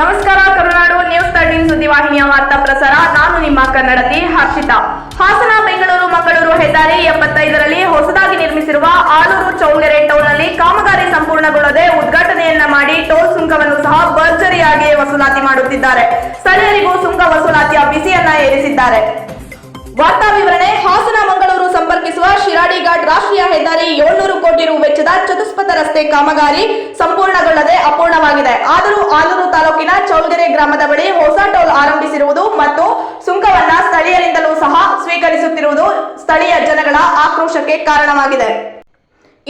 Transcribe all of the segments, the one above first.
ನಮಸ್ಕಾರ, ಕರುನಾಡು news thirteen ಸುದ್ದಿವಾಹಿನಿಯ ವಾರ್ತಾ ಪ್ರಸಾರ. ನಾನು ನಿಮ್ಮ ಕನ್ನಡತಿ ಹರ್ಷಿತಾ. ಹಾಸನ, ಬೆಂಗಳೂರು, ಮಂಗಳೂರು ಹೆದ್ದಾರಿ ಎಪ್ಪತ್ತೈದರಲ್ಲಿ ಹೊಸದಾಗಿ ನಿರ್ಮಿಸಿರುವ ಆಲೂರು ಚೌಲ್ಗೆರೆ ಟೌನ್ನಲ್ಲಿ ಕಾಮಗಾರಿ ಸಂಪೂರ್ಣಗೊಳ್ಳದೆ ಉದ್ಘಾಟನೆಯನ್ನ ಮಾಡಿ ಟೋಲ್ ಸುಂಕವನ್ನು ಸಹ ಭರ್ಜರಿಯಾಗಿ ವಸೂಲಾತಿ ಮಾಡುತ್ತಿದ್ದಾರೆ. ಸ್ಥಳೀಯರಿಗೂ ಸುಂಕ ವಸೂಲಾತಿಯ ಬಿಸಿಯನ್ನ ಏರಿಸಿದ್ದಾರೆ. ವಾರ್ತಾ ವಿವರಣೆ, ಹಾಸನ, ಮಂಗಳೂರು ಸಂಪರ್ಕಿಸುವ ಶಿರಾಡಿ ಘಾಟ್ ರಾಷ್ಟ್ರೀಯ ಹೆದ್ದಾರಿ ಏಳ್ನೂರು ಚತುಷ್ಪಥ ರಸ್ತೆ ಕಾಮಗಾರಿ ಸಂಪೂರ್ಣಗೊಳ್ಳದೆ ಅಪೂರ್ಣವಾಗಿದೆ. ಆದರೂ ಆಲೂರು ತಾಲೂಕಿನ ಚೌಲ್ಗೆರೆ ಗ್ರಾಮದ ಬಳಿ ಹೊಸ ಟೋಲ್ ಆರಂಭಿಸಿರುವುದು ಮತ್ತು ಸುಂಕವನ್ನ ಸ್ಥಳೀಯರಿಂದಲೂ ಸಹ ಸ್ವೀಕರಿಸುತ್ತಿರುವುದು ಸ್ಥಳೀಯ ಜನಗಳ ಆಕ್ರೋಶಕ್ಕೆ ಕಾರಣವಾಗಿದೆ.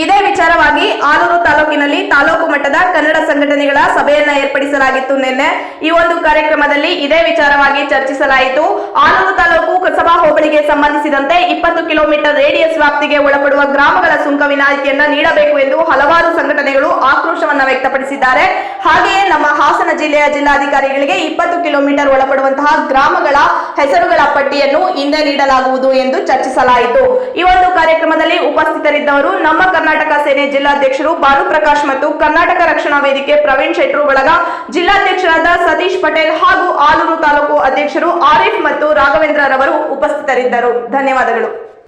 ಇದೇ ವಿಚಾರವಾಗಿ ಆಲೂರು ತಾಲೂಕಿನಲ್ಲಿ ತಾಲೂಕು ಮಟ್ಟದ ಕನ್ನಡ ಸಂಘಟನೆಗಳ ಸಭೆಯನ್ನ ಏರ್ಪಡಿಸಲಾಗಿತ್ತು. ನಿನ್ನೆ ಈ ಒಂದು ಕಾರ್ಯಕ್ರಮದಲ್ಲಿ ಇದೇ ವಿಚಾರವಾಗಿ ಚರ್ಚಿಸಲಾಯಿತು. ಆಲೂರು ತಾಲೂಕು ಕಸಬಾ ಹೋಬಳಿಗೆ ಸಂಬಂಧಿಸಿದಂತೆ ಇಪ್ಪತ್ತು ಕಿಲೋಮೀಟರ್ ರೇಡಿಯಸ್ ವ್ಯಾಪ್ತಿಗೆ ಒಳಪಡುವ ಗ್ರಾಮಗಳ ಸುಂಕ ವಿನಾಯಿತಿಯನ್ನ ನೀಡಬೇಕು ಎಂದು ಹಲವಾರು ಸಂಘಟನೆಗಳು ಆಕ್ರೋಶವನ್ನ ವ್ಯಕ್ತಪಡಿಸಿದ್ದಾರೆ. ಹಾಗೆಯೇ ನಮ್ಮ ಹಾಸನ ಜಿಲ್ಲೆಯ ಜಿಲ್ಲಾಧಿಕಾರಿಗಳಿಗೆ ಇಪ್ಪತ್ತು ಕಿಲೋಮೀಟರ್ ಒಳಪಡುವಂತಹ ಗ್ರಾಮಗಳ ಹೆಸರುಗಳ ಪಟ್ಟಿಯನ್ನು ಹಿಂದೆ ನೀಡಲಾಗುವುದು ಎಂದು ಚರ್ಚಿಸಲಾಯಿತು. ಈ ಒಂದು ಕಾರ್ಯಕ್ರಮದಲ್ಲಿ ಉಪಸ್ಥಿತರಿದ್ದವರು ನಮ್ಮ ಕರ್ನಾಟಕ ಸೇನೆ ಜಿಲ್ಲಾಧ್ಯಕ್ಷರು ಭಾನುಪ್ರಕಾಶ್ ಮತ್ತು ಕರ್ನಾಟಕ ರಕ್ಷಣಾ ವೇದಿಕೆ ಪ್ರವೀಣ್ ಶೆಟ್ರು ಬಳಗ, ಜಿಲ್ಲಾಧ್ಯಕ್ಷರಾದ ಸತೀಶ್ ಪಟೇಲ್ ಹಾಗೂ ಆಲೂರು ತಾಲೂಕು ಅಧ್ಯಕ್ಷರು ಆರಿಫ್ ಮತ್ತು ರಾಘವೇಂದ್ರ ರವರು ಉಪಸ್ಥಿತರಿದ್ದರು. ಧನ್ಯವಾದಗಳು.